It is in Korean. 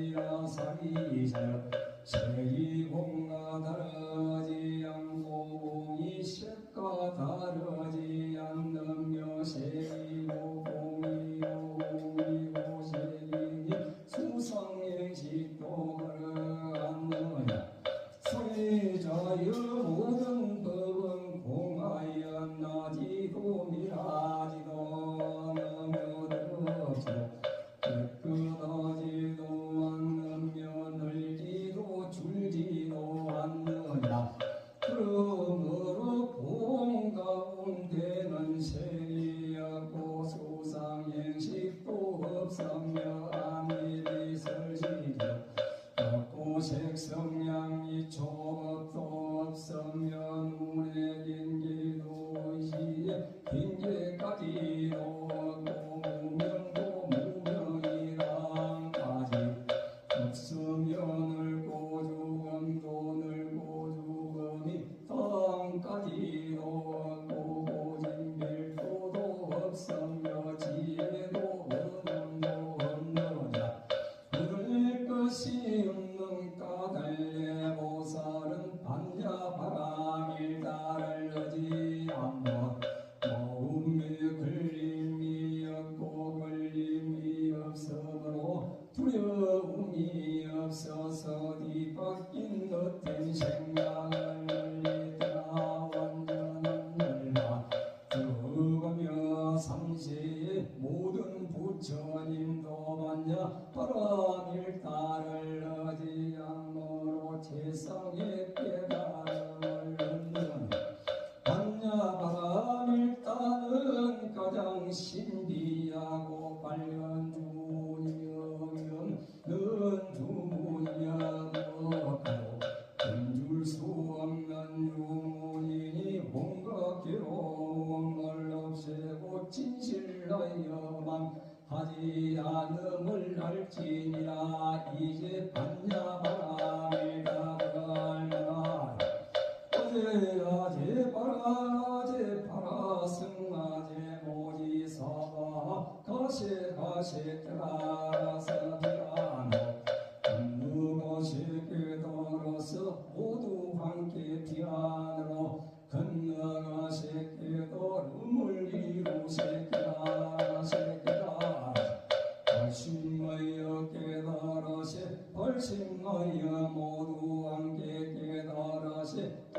야사리자여 세리공과 다르지 않고 없으며 아미리 설지도 없고 색 성량이 초업도 없으며 없어서 뒤바뀐 듯한 생각을 늘리더라. 완전한 늘라. 들어가며 삼세의 모든 부처님도 만냐 바람일 따르지 않으로 세상에 없애고 진실하여만 하지 않음을 알지니라. 이제 반야 바람이다 알라 어제 아제 바라 제 바라 승아제 모지 사바 가세 가세 때라서 비라노. 건너가세 깨달아서 모두 새끼라 새끼라 벌심하여 깨달아세 벌심하여 모두 함께 깨달아세